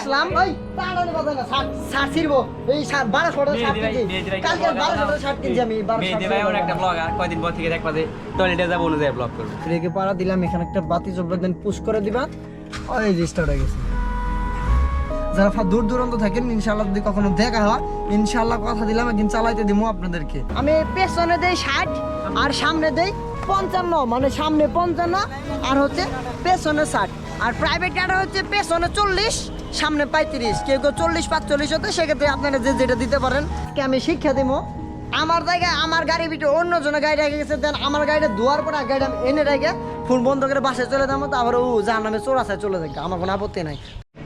আসলাম। ওই কথা না শার্ট শার্ট ছিড়বো এই শার্ট বারোশো টাকা শার্ট কিনছি। কালকে একটা বারোশো টাকা শার্ট কিনছি আমি মেহেদি ভাই একটা ব্লগার কয়দিন পর থেকে দেখবা যে টয়লেটে যাব অনুযায়ী ব্লগ করব। রেখে পাড়া দিলাম এখানে একটা বাতি দেন পুশ করে দিবা। ওই স্টার্ট হয়ে গেছে। যারা ফা- দূর দূরান্ত থাকেন ইনশাল্লাহ যদি কখনো দেখা হয় ইনশাল্লাহ কথা দিলাম একদিন চালাইতে দিব আপনাদেরকে। আমি পেছনে দেই ষাট আর সামনে দেই পঞ্চান্ন মানে সামনে পঞ্চান্ন আর হচ্ছে পেছনে ষাট। আর প্রাইভেট গাড়ি হচ্ছে পেছনে চল্লিশ। সামনে পঁয়ত্রিশ, কেউ কেউ চল্লিশ, পাঁচচল্লিশ হতে সেক্ষেত্রে আপনারা যে যেটা দিতে পারেন আমি শিক্ষা দিব আমার জায়গায় আমার গাড়ি ভিতরে অন্য জনের গাড়ি রেখে গেছে, দেন আমার গাড়িটা ধোয়ার আমি এনে রেখে ফোন বন্ধ করে বাসায় চলে যাব, তারপরে ও যার নামে চোরাসায় চলে যাবে, আমার কোনো আপত্তি নাই।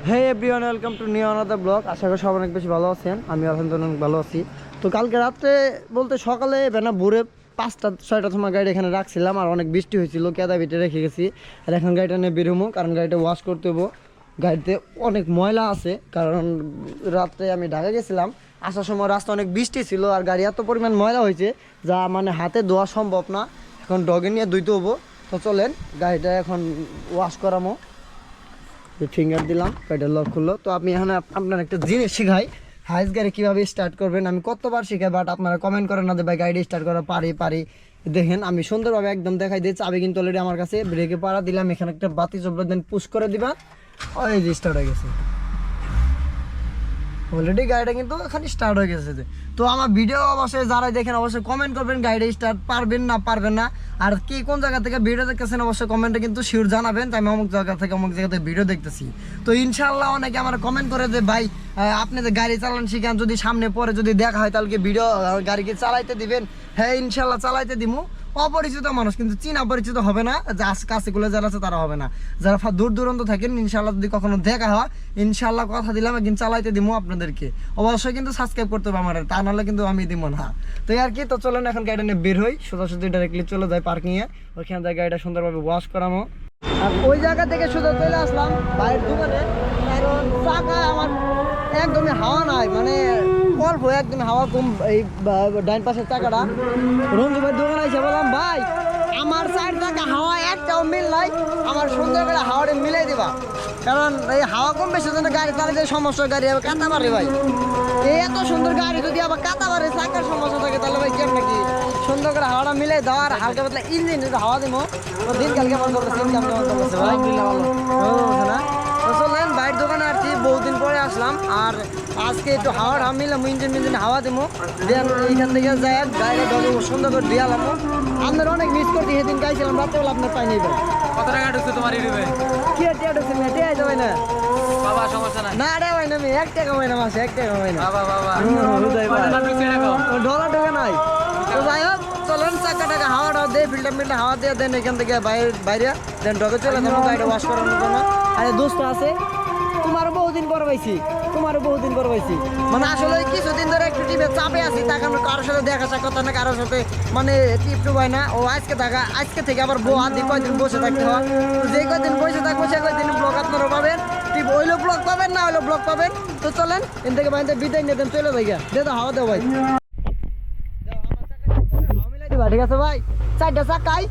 Hey everyone welcome to new another blog আশা করি সব অনেক বেশি ভালো আছেন আমি আলহামদুলিল্লাহ অনেক ভালো আছি। তো কালকে রাত্রে বলতে সকালে বেনা ভোরে পাঁচটা, ছয়টা সময় গাড়ি এখানে রাখছিলাম, আর অনেক বৃষ্টি হয়েছিল কেদা ভিতরে রেখে গেছি। আর এখন গাড়িটা নিয়ে বেরোবো কারণ গাড়িটা ওয়াশ করতে হব। গাড়িতে অনেক ময়লা আছে, কারণ রাত্রে আমি ঢাকা গেছিলাম, আসার সময় রাস্তা অনেক বৃষ্টি ছিল আর গাড়ি এত পরিমাণ ময়লা হয়েছে, যা মানে হাতে ধোয়া সম্ভব না। এখন ডগে নিয়ে ধুইতে হব। তো চলেন, গাড়িটা এখন ওয়াশ করামো। ফিঙ্গার দিলাম, গাড়িটা লক খুললো তো আমি এখানে আপনার একটা জিনিস শেখাই। হাইস গাড়ি কীভাবে স্টার্ট করবেন আমি কতবার শিখাই বাট আপনারা কমেন্ট করেন না যে, ভাই গাড়ি স্টার্ট করা পারি পারি। দেখেন, আমি সুন্দরভাবে একদম দেখাই দিই চাবি কিন্তু অলরেডি আমার কাছে ব্রেকে পাড়া দিলাম। এখানে একটা বাতি চলবে দেন পুশ করে দিবা। যে স্টার্ট হয়ে গেছে। অলরেডি গাড়িটা কিন্তু এখানে স্টার্ট হয়ে গেছে। তো আমার ভিডিও অবশ্যই যারা দেখেন, অবশ্যই কমেন্ট করবেন স্টার্ট পারবেন না পারবেন না। আর কি কোন জায়গা থেকে ভিডিও দেখতেছেন, অবশ্যই কমেন্টে কিন্তু শিওর জানাবেন। তাই আমি অমুক জায়গা থেকে অমুক জায়গা থেকে ভিডিও দেখতেছি। তো ইনশাল্লাহ অনেকে আমার কমেন্ট করে যে, ভাই আপনি যে গাড়ি চালান শিখান, যদি সামনে পরে যদি দেখা হয়, তাহলে ভিডিও গাড়িকে চালাইতে দিবেন? হ্যাঁ ইনশাল্লাহ চালাইতে দিমু। অপরিচিত মানুষ, কিন্তু চীনা পরিচিত হবে না। যা কাছে গুলো যারা আছে তারা হবে না। যারা দূর দূরান্ত থাকেন ইনশাল্লাহ যদি কখনো দেখা হয় ইনশাল্লাহ কথা দিলাম একদিন চালাইতে দিব আপনাদেরকে। অবশ্যই কিন্তু সাবস্ক্রাইব করতে হবে আমার, তা নাহলে কিন্তু আমি দিব না। তো আর কি, তো চলেন এখন গাড়ি নিয়ে বের হই। সোজাসুজি ডাইরেক্টলি চলে যাই পার্কিংয়ে ওইখানে যায় গাড়িটা সুন্দরভাবে ওয়াশ করামো। আর ওই জায়গা থেকে শুধু চলে আসলাম বাইরের দোকানে। আমার একদমই হাওয়া নাই। মানে অল্প একদমই হাওয়া কম এই ডাইন পাশের চাকাটা। রঞ্জু ভাই দোকানে এসে বললাম ভাই আমার চার চাকা হাওয়া একটাও মিল নাই আমার সুন্দর করে হাওয়াটা মিলাই দিবা। কারণ এই হাওয়া কম বেশি জন্য গাড়ি চালাতে সমস্যা গাড়ি আবার কাটা পারে ভাই। এই এত সুন্দর গাড়ি যদি আবার কাটা পারে চাকার সমস্যা থাকে তাহলে ভাই কেমন কি? সুন্দর করে হাওয়াটা মিলাই দাও আর হালকা পাতলা ইঞ্জিন যদি হাওয়া দিব দিন কালকে বন্ধ করতেছে ইনকাম কেমন করতেছে ভাই? ভালো। না তো চলেন বাইরের দোকানে আসছি বহুদিন পরে আসলাম। আর আজকে একটু হাওয়ার হাওয়া মিলাম ইঞ্জিন মিঞ্জিন হাওয়া দিব দেন এইখান থেকে যাই গাড়িটা ধরে সুন্দর করে দিয়ে আলাম আপনার অনেক মিস করছি সেদিন গাইছিলাম রাত্রেবেলা আপনার পাইনি ভাই কত টাকা ঢুকছে তোমার ইউটিউবে কি আর টিয়া ঢুকছে না টিয়া যাবে না। বাবা সমস্যা নাই। না রে ভাই না আমি এক টাকা হয় না মাসে এক টাকা হয় না। বাবা বাবা। ডলার টাকা নাই। তো যাই হোক চলেন চাকা টাকা হাওয়া টাওয়া দিয়ে ফিল্টার মিল্টার হাওয়া দিয়ে দেন এখান থেকে বাইরে বাইরে। দেন ডগে চলে যাব গাড়িটা ওয়াশ করানোর জন্য। আরে দোস্ত আছে। তোমারও বহুদিন পর পাইছি। তোমারও বহুদিন পর পাইছি মানে আসলে কিছুদিন ধরে একটু টিপে চাপে আছি তার কারণে কারোর সাথে দেখা সাক্ষাৎ না, কারোর সাথে মানে টিপ টুপ হয় না। ও আজকে থাকা আজকে থেকে আবার বউ আদি কয়দিন বসে থাকতে হয়। যে কয়দিন বসে থাকব, সে কয়দিন ব্লগ আপনারা পাবেন। টিপ হইল ব্লগ পাবেন, না হইল ব্লগ পাবেন। তো চলেন এন থেকে বাইরে বিদায় নিয়ে দেন, চলে যাই গা দে হাওয়া দেও ভাই। ঠিক আছে ভাই? চারটা চাকাই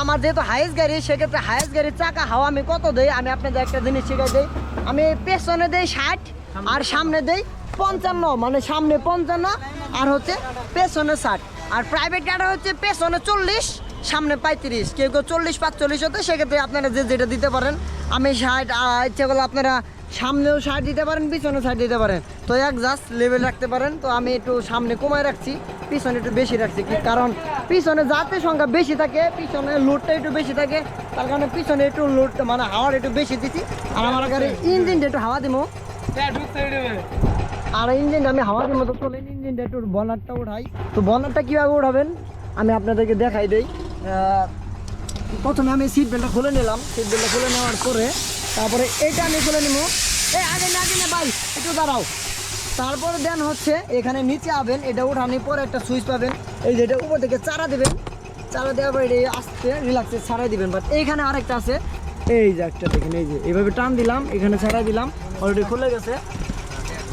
আমার যেহেতু হাইস গাড়ি, সেক্ষেত্রে হাইস গাড়ির চাকা, হাওয়া আমি কত দেই? আমি আপনাদের একটা জিনিস শিখাই দিই। আমি পেছনে দেই ষাট, আর সামনে দেই পঞ্চান্ন মানে সামনে পঞ্চান্ন, আর হচ্ছে পেছনে ষাট। আর প্রাইভেট গাড়ি হচ্ছে পেছনে চল্লিশ, সামনে পঁয়ত্রিশ। কেউ কেউ চল্লিশ, পাঁচচল্লিশ হতে, সেক্ষেত্রে আপনারা যে যেটা দিতে পারেন, আমি ষাট ইচ্ছে করলে আপনারা সামনেও ষাট দিতে পারেন, পিছনেও ষাট দিতে পারেন। তো এক জাস্ট লেভেল রাখতে পারেন। তো আমি একটু সামনে কমায় রাখছি। পিছনে একটু বেশি রাখছি কি? কারণ পিছনে যাত্রীর সংখ্যা বেশি থাকে, পিছনে লোডটা একটু বেশি থাকে, তার কারণে পিছনে একটু লোড মানে হাওয়ার একটু বেশি দিচ্ছি আর আমার গাড়ির ইঞ্জিনটা একটু হাওয়া দিব আর ইঞ্জিনটা আমি হাওয়া দিব তো চলেন ইঞ্জিনটা একটু বনারটা উঠাই। তো বনারটা কীভাবে উঠাবেন? আমি আপনাদেরকে দেখাই দিই। প্রথমে আমি সিট বেল্টটা খুলে নিলাম। সিট বেল্টটা খুলে নেওয়ার পরে তারপরে এটা আমি খুলে নিব এই আগে না আগে না ভাই, একটু দাঁড়াও। তারপরে দেন হচ্ছে, এখানে নিচে আবেন, এটা উঠানি পরে একটা সুইচ পাবেন। এই যেটা উপর থেকে চারা দেবেন। চারা দেওয়ার পর এটা আস্তে রিল্যাক্সে ছাড়াই দিবেন। বাট এইখানে আরেকটা আছে। এই যে একটা দেখেন, এই যে এইভাবে টান দিলাম, এখানে ছাড়াই দিলাম অলরেডি খুলে গেছে।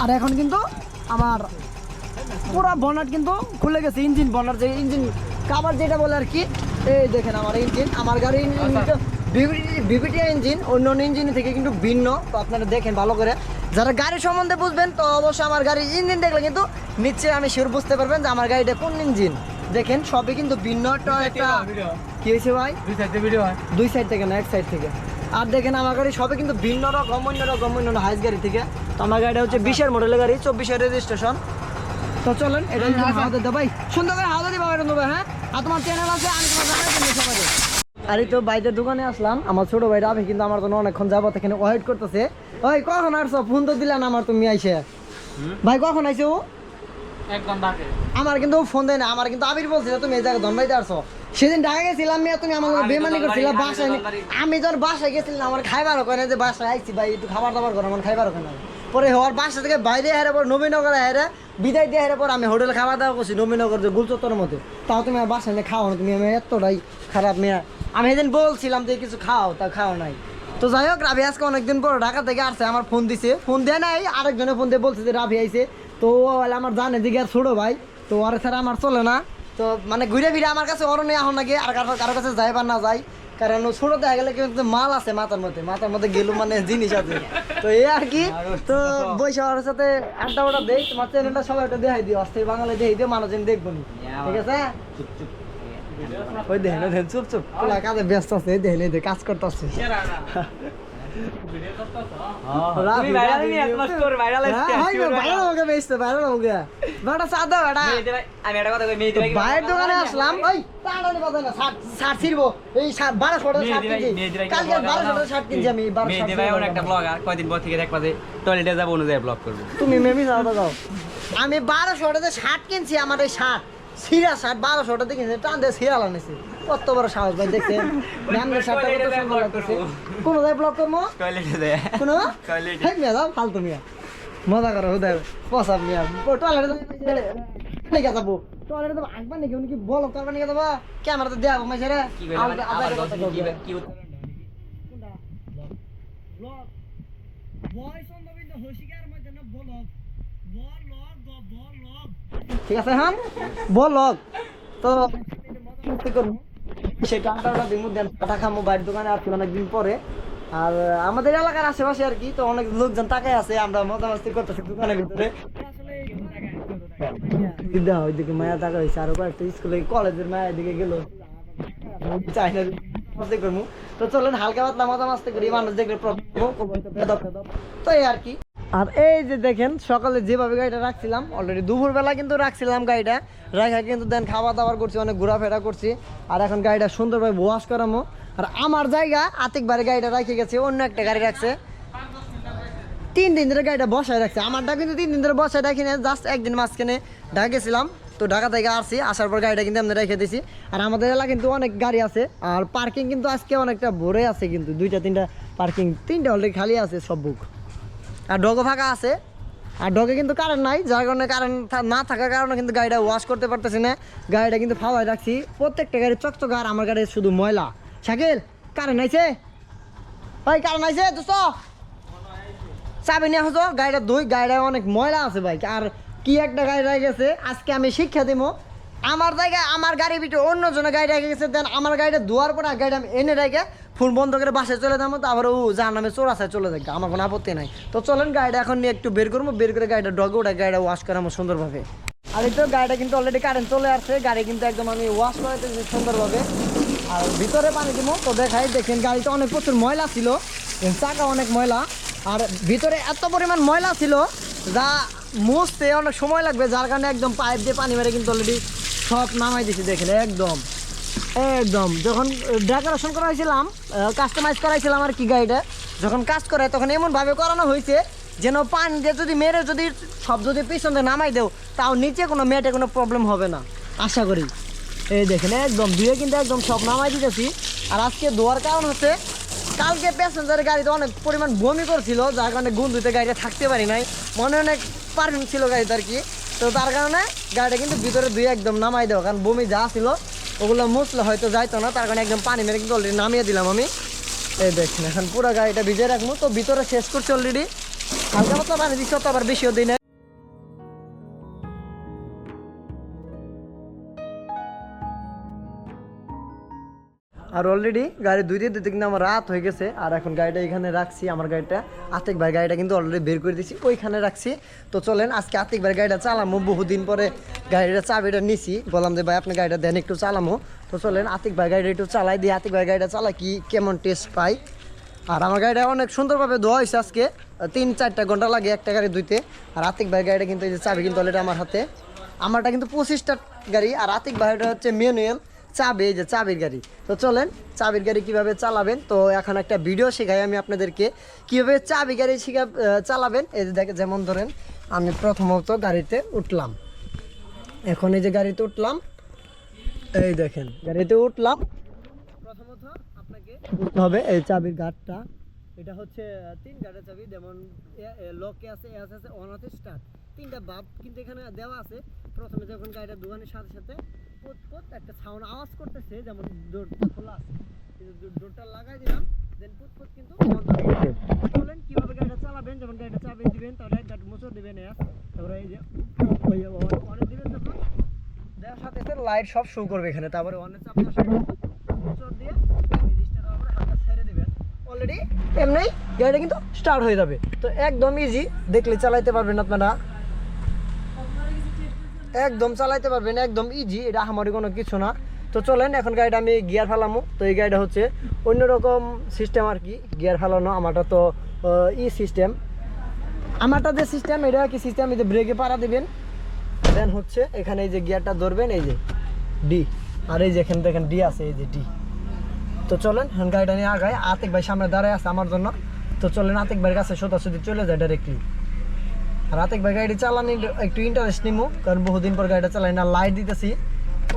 আর এখন কিন্তু আমার পুরো বনাট কিন্তু খুলে গেছে, ইঞ্জিন বনার যে ইঞ্জিন কাবার যেটা বলে আর কি। এই দেখেন আমার ইঞ্জিন, আমার গাড়ির ইঞ্জিন বিবিটি ইঞ্জিন অন্য অন্য ইঞ্জিন থেকে কিন্তু ভিন্ন। তো আপনারা দেখেন ভালো করে। যারা গাড়ি সম্বন্ধে বুঝবেন তো অবশ্যই আমার গাড়ির ইঞ্জিন দেখলে কিন্তু নিশ্চয়ই আমি শিওর বুঝতে পারবেন যে আমার গাড়িটা কোন ইঞ্জিন। দেখেন সবই কিন্তু ভিন্ন। একটা কি হয়েছে ভাই? দুই সাইডে ভিডিও দুই সাইড থেকে না এক সাইড থেকে। আর দেখেন আমার গাড়ি সবই কিন্তু ভিন্ন রকম অন্য রকম অন্য হাইস গাড়ি থেকে। তো আমার গাড়িটা হচ্ছে বিশের মডেলের গাড়ি চব্বিশের রেজিস্ট্রেশন তো চলেন এটা হাওয়া দিতে ভাই সুন্দর করে হাওয়া ভাবে হ্যাঁ? আর তোমার চ্যানেল আছে আমি তোমার আরে তো বাইরের দোকানে আসলাম আমার ছোট ভাই রাবে কিন্তু আমার জন্য অনেকক্ষণ যাবত এখানে ওয়েট করতেছে। ওই কখন আসছো? ফোন তো দিলা না আমার তুমি আইসে। ভাই কখন আইছো ও আমার কিন্তু ফোন দেয় না আমার কিন্তু আবির বলছিল তুমি এই জায়গায় ধনবাইতে আসছো সেদিন ঢাকা গেছিলাম মেয়ে তুমি আমার আমি বেমানি করছিলাম আমি বাসায় নি- আমি যখন বাসায় গেছিলাম আমার খাইবার ওখানে যে বাসায় আইছি ভাই একটু খাবার দাবার করো আমার খাইবার ওখানে। পরে হওয়ার বাসা থেকে বাইরে হেরে পর নবীনগরে হেরে বিদায় দিয়ে হেরে পর আমি হোটেলে খাওয়া দাওয়া করছি নবীনগর যে গুলচত্বরের মধ্যে। তাও তুমি আমার বাসায় নিয়ে খাও না তুমি আমি এতটাই খারাপ মেয়ে। আমি সেদিন বলছিলাম যে কিছু খাও তা খাও নাই। তো যাই হোক রাবি আজকে অনেকদিন পর ঢাকা থেকে আসছে আমার ফোন দিছে। ফোন দেয় নাই আরেকজনে ফোন দিয়ে বলছে যে রাবি আইছে। তো আমার জানে দিকে আর ছোটো ভাই। তো ওর ছাড়া আমার চলে না। তো মানে ঘুরে ফিরে আমার কাছে অরণ্য এখন নাকি আর কারও কারও কাছে যাই বা না যাই কারণ ছোটো দেখা গেলে কিন্তু মাল আছে মাথার মধ্যে। মাথার মধ্যে গেলু মানে জিনিস আছে। তো এই আর কি তো বৈশা ওর সাথে আড্ডা ওটা দেই। তোমার চ্যানেলটা সবাই একটা দেখাই দিও। অস্থায়ী বাঙালি দেখাই দিও মানুষজন দেখব নি। ঠিক আছে? ওই দেখেন ওই দেখেন চুপ চুপ। ওলা কাজে ব্যস্ত আছে এই দেখেন এই কাজ স্টোর ভাইরাল হ্যাঁ, হয় দোকানে আসলাম। ওই আমি বারোশো শার্ট কিনছি। আমার এই শার্ট। সিরা শার্ট বারোশো টাকা কিনছি টান দিয়ে সিরা লাগাইছি কত বড় সাহস ভাই দেখছেন ম্যামের শার্টটা কত সুন্দর লাগতেছে কোন জায়গায় ব্লক করব টয়লেটে কোনো হেই মিয়া দাও ফালতু মিয়া মজা করো হুদায় পসাব মিয়া টয়লেটে যাব টয়লেটে তো আসবা নাকি উনি কি বলো করবা নাকি যাবা ক্যামেরাতে দেওয়া মাইছে রে কি কইলা মানে আবার দশ মিনিট কি কি উত্তর ঠিক আছে হ্যাঁ? বলক তো, সেই টাকাটা দেন দোকানে আর অনেকদিন পরে। আর আমাদের এলাকার আশেপাশে আর কি, তো অনেক লোকজন টাকায় আছে, আমরা মজা মাস্তি করতেছি দোকানের ভিতরে। ওইদিকে মায়া টাকা হয়েছে আরও কয়েকটা স্কুলে, কলেজের মায়া এদিকে গেল। তো চলেন, হালকা পাতলা মজা মাস্তি করি, মানুষ দেখলে প্রবলেম তো এই আর কি। আর এই যে দেখেন, সকালে যেভাবে গাড়িটা রাখছিলাম অলরেডি দুপুরবেলা কিন্তু রাখছিলাম গাড়িটা। রাখা কিন্তু দেন খাওয়া দাওয়ার করছি, অনেক ঘোরাফেরা করছি। আর এখন গাড়িটা সুন্দরভাবে ওয়াশ করামো। আর আমার জায়গা, আতিকবারে গাড়িটা রাখে গেছে, অন্য একটা গাড়ি রাখছে। তিন দিন ধরে গাড়িটা বসায় রাখছে। আমারটা কিন্তু তিন দিন ধরে বসায় রাখি না জাস্ট একদিন মাঝখানে ঢাকা গেছিলাম। তো ঢাকা থেকে আসছি, আসার পর গাড়িটা কিন্তু আমরা রেখে দিছি। আর আমাদের এলাকা কিন্তু অনেক গাড়ি আছে। আর পার্কিং কিন্তু আজকে অনেকটা ভরে আছে কিন্তু, দুইটা, তিনটা পার্কিং তিনটা অলরেডি খালি আছে, সব বুক আর ডগো ফাঁকা আছে। আর ডগে কিন্তু কারেন্ট নাই, যার কারণে কারেন্ট না থাকার কারণে কিন্তু গাড়িটা ওয়াশ করতে পারতেছি না। গাড়িটা কিন্তু ফাওয়ায় রাখছি। প্রত্যেকটা গাড়ি চকচক, আর আমার গাড়ি শুধু ময়লা। শাকিল কারেন্ট আইছে? ভাই কারেন্ট আইছে, দোস্ত? চাবি নিয়ে আসো, গাড়িটা দুই গাড়িটা অনেক ময়লা আছে ভাই। আর কি একটা গাড়ি রেখে গেছে, আজকে আমি শিক্ষা দিব আমার জায়গায় আমার গাড়ি ভিতরে অন্য জনের গাড়ি রেখে গেছে, দেন আমার গাড়িটা ধোয়ার পর গাড়িটা আমি এনে রেখে ফোন বন্ধ করে বাসায় চলে যাব তারপরে ও যার নামে চোরাসায় চলে যাবে আমার কোনো আপত্তি নাই। তো চলেন, গাড়িটা এখন নিয়ে একটু বের করব, বের করে গাড়িটা ডগে ওটা গাড়িটা ওয়াশ করাবো সুন্দরভাবে। আর এই তো গাড়িটা কিন্তু অলরেডি কারেন্ট চলে আসছে, গাড়ি কিন্তু একদম আমি ওয়াশ করাইতেছি সুন্দরভাবে। আর ভিতরে পানি দিব, তো দেখাই, দেখেন গাড়িটা অনেক প্রচুর ময়লা ছিল চাকা অনেক ময়লা। আর ভিতরে এত পরিমাণ ময়লা ছিল যা মুছতে অনেক সময় লাগবে, যার কারণে একদম পাইপ দিয়ে পানি মেরে কিন্তু অলরেডি সব নামাই দিছি দেখেন, একদম। একদম। যখন ডেকোরেশন করা হয়েছিলাম কাস্টমাইজ করাইছিলাম আর কি গাড়িটা, যখন কাজ করে, তখন এমনভাবে করানো হয়েছে যেন পানি দিয়ে যদি মেরে যদি সব যদি পিছন দিয়ে নামাই দেও, তাও নিচে কোনো মেটে কোনো প্রবলেম হবে না। আশা করি। এই দেখেন, একদম ধুয়ে কিন্তু একদম সব নামাই দিতেছি। আর আজকে ধোয়ার কারণ হচ্ছে, কালকে প্যাসেঞ্জারের গাড়িতে অনেক পরিমাণ বমি করছিল, যার কারণে গুণ ধুতে গাড়িটা থাকতে পারি নাই। মনে অনেক পারফিউম ছিল গাড়িতে আর কি। তো তার কারণে গাড়িটা কিন্তু ভিতরে ধুয়ে একদম নামাই দেওয়া কারণ বমি যা ছিল ওগুলো মুছলে হয়তো যাইতো না, তার কারণে একদম পানি মেরে কিন্তু অলরেডি নামিয়ে দিলাম আমি। এই দেখেন, এখন পুরো গাড়িটা ভিজে রাখব, তো ভিতরে শেষ করছি অলরেডি হালকা পাতলা পানি দিচ্ছ তো আবার বেশিও দিই না আর অলরেডি গাড়ি দুই দিতে কিন্তু আমার রাত হয়ে গেছে। আর এখন গাড়িটা এখানে রাখছি, আমার গাড়িটা। আতিক ভাই গাড়িটা কিন্তু অলরেডি বের করে দিছি, ওইখানে রাখছি। তো চলেন, আজকে আতিক ভাই গাড়িটা চালামো, বহুদিন পরে গাড়িটা চাবিটা নিছি। বললাম যে, ভাই, আপনি গাড়িটা দেন, একটু চালামো। তো চলেন, আতিক ভাই গাড়িটা একটু চালাই দিয়ে আতিক ভাই গাড়িটা চালাই কি কেমন টেস্ট পাই। আর আমার গাড়িটা অনেক সুন্দরভাবে ধোয়া হয়েছে আজকে। তিন, চারটা ঘণ্টা লাগে একটা গাড়ি ধুইতে। আর আতিক ভাই গাড়িটা কিন্তু এই যে চাবি কিন্তু অলরেডি আমার হাতে। আমারটা কিন্তু পঁচিশটা গাড়ি। আর আতিক ভাইটা হচ্ছে ম্যানুয়াল চাবি, এই যে চাবির গাড়ি। তো চলেন, চাবির গাড়ি কীভাবে চালাবেন? তো এখন একটা ভিডিও শেখাই আমি আপনাদেরকে। কীভাবে চাবি গাড়ি শিখা চালাবেন? এই যে দেখে যেমন ধরেন, আমি প্রথমত গাড়িতে উঠলাম। এখন এই যে গাড়িতে উঠলাম, এই দেখেন, গাড়িতে উঠলাম। প্রথমত আপনাকে উঠতে হবে এই চাবির গাঁটটা এটা হচ্ছে তিন গাঁটের চাবি, যেমন লকে আছে এস আছে অন আছে স্টার্ট তিনটা বাপ কিন্তু এখানে দেওয়া আছে। প্রথমে যখন গাড়িটা দোকানের সাথে সাথে পোত একটা সাউন্ড আওয়াজ করতেছে, যেমন ডোরটা খোলা আছে। কিন্তু ডোরটা লাগাই দিলাম দেন পোত পোত কিন্তু বলেন, কীভাবে গাড়িটা চালাবেন? যখন গাড়িটা চাবি দিবেন, তাহলে গাড়ি মোচড় দিবেন এস তারপরে এই যে অনেক দিবেন যখন দেওয়ার সাথে সাথে লাইট সব শো করবে এখানে। তারপরে অনেক চাপ দেওয়ার সাথে মোচড় দিয়ে অলরেডি এমনি গাড়িটা কিন্তু স্টার্ট হয়ে যাবে। তো একদম ইজি দেখলে চালাইতে পারবেন আপনারা। একদম চালাইতে পারবেন, একদম ইজি এটা আমারই কোনো কিছু না। তো চলেন, এখন গাড়িটা আমি গিয়ার ফেলামো। তো এই গাড়িটা হচ্ছে অন্যরকম সিস্টেম আর কি গিয়ার ফেলানো। আমারটা তো ই সিস্টেম আমারটা যে সিস্টেম এটা কি সিস্টেম এই যে ব্রেকে পাড়া দিবেন। দেন হচ্ছে এখানে এই যে গিয়ারটা ধরবেন, এই যে ডি আর এই যে এখানে দেখেন ডি আছে, এই যে ডি তো চলেন গাড়িটা নিয়ে আগায় আতিক ভাই সামনে দাঁড়ায় আছে আমার জন্য। তো চলেন, আতিক ভাইয়ের কাছে সোজাসুজি চলে যায় ডাইরেক্টলি আতিক ভাই গাড়ি চালানি একটু ইন্টারেস্ট নিমু, কারণ বহুদিন পর গাড়িটা চালাই না লাইট দিতেছি।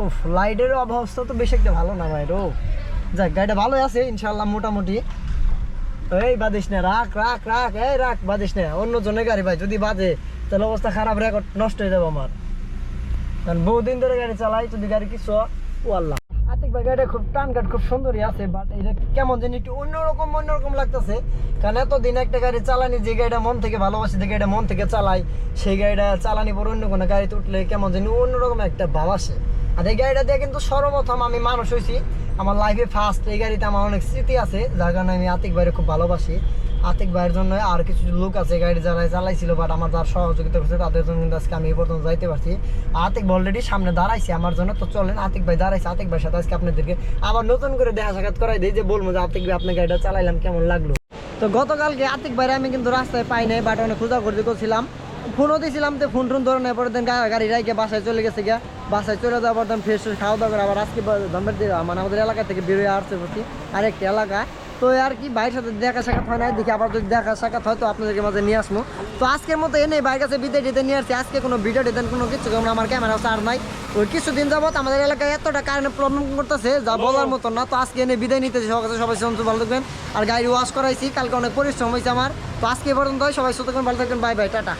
উফ লাইটের অবস্থা তো বেশি একটা ভালো না ভাই, রো। যাক, গাড়িটা ভালোই আছে ইনশাল্লাহ মোটামুটি। এই বাদিস না, রাখ রাখ রাখ, এই রাখ, বাদিস না। অন্য জনের গাড়ি ভাই, যদি বাজে, তাহলে অবস্থা খারাপ রেকর্ড নষ্ট হয়ে যাবে আমার। কারণ বহুদিন ধরে গাড়ি চালাই, যদি গাড়ি কিছু ও আল্লাহ আতিক ভাই গাড়িটা খুব টান কাট, খুব সুন্দরই আছে বাট এটা কেমন জানি একটু অন্যরকম অন্যরকম লাগতেছে। কারণ এতদিন একটা গাড়ি চালানি, যে গাড়িটা মন থেকে ভালোবাসি, যে গাড়িটা মন থেকে চালাই সেই গাড়িটা চালানি পর অন্য কোনো গাড়িতে উঠলে কেমন জানি অন্যরকম একটা ভাব আসে। আর এই গাড়িটা দিয়ে কিন্তু সর্বপ্রথম আমি মানুষ হয়েছি। আমার লাইফে ফার্স্ট এই গাড়িতে আমার অনেক স্মৃতি আছে, যার কারণে আমি আতিক ভাইয়ের খুব ভালোবাসি। আতিক ভাইয়ের জন্য আর কিছু লোক আছে, গাড়ি যারা চালাইছিল বাট আমার যার সহযোগিতা করছে তাদের জন্য কিন্তু আজকে আমি এই পর্যন্ত যাইতে পারছি। আতিক অলরেডি সামনে দাঁড়াইছে আমার জন্য, তো চলেন, আতিক ভাই দাঁড়াইছে। আতিক ভাইয়ের সাথে আজকে আপনাদেরকে আবার নতুন করে দেখা সাক্ষাৎ করাই দিই যে বলব যে, আতিক ভাই আপনার গাড়িটা চালাইলাম, কেমন লাগল? তো গতকালকে আতিক ভাইরে আমি কিন্তু রাস্তায় পাই নাই বাট অনেক খোঁজা খোঁজাখুঁজি করছিলাম। ফোনও দিয়েছিলাম তো ফোন টোন ধরে নেই পরে দেন গাড়ি রাইকে বাসায় চলে গেছে গিয়া। বাসায় চলে যাওয়ার পর ফ্রেশ খাওয়া দাওয়া করে আবার আজকে ধর্মের দিয়ে মানে আমাদের এলাকা থেকে বেরোয় আসছে বসি আরেকটা এলাকায় তো আর কি ভাইয়ের সাথে দেখা সাক্ষাৎ হয় না দেখি আবার যদি দেখা সাক্ষাৎ হয় তো আপনাদেরকে মাঝে নিয়ে আসব তো আজকের মতো এনে ভাইয়ের কাছে বিদায় দিতে নিয়ে আসছি। আজকে কোনো ভিডিও দিতেন কোনো কিছু কারণ আমার ক্যামেরা চার নাই। ওই কিছুদিন যাবত আমাদের এলাকায় এতটা কারণে প্রবলেম করতেছে যা বলার মতো না। তো আজকে এনে বিদায় নিতে সবার কাছে সবাই শুনতে ভালো থাকবেন। আর গাড়ি ওয়াশ করাইছি কালকে অনেক পরিশ্রম হয়েছে আমার। তো আজকে পর্যন্ত সবাই সুতরাং ভালো থাকবেন। Bye bye tata.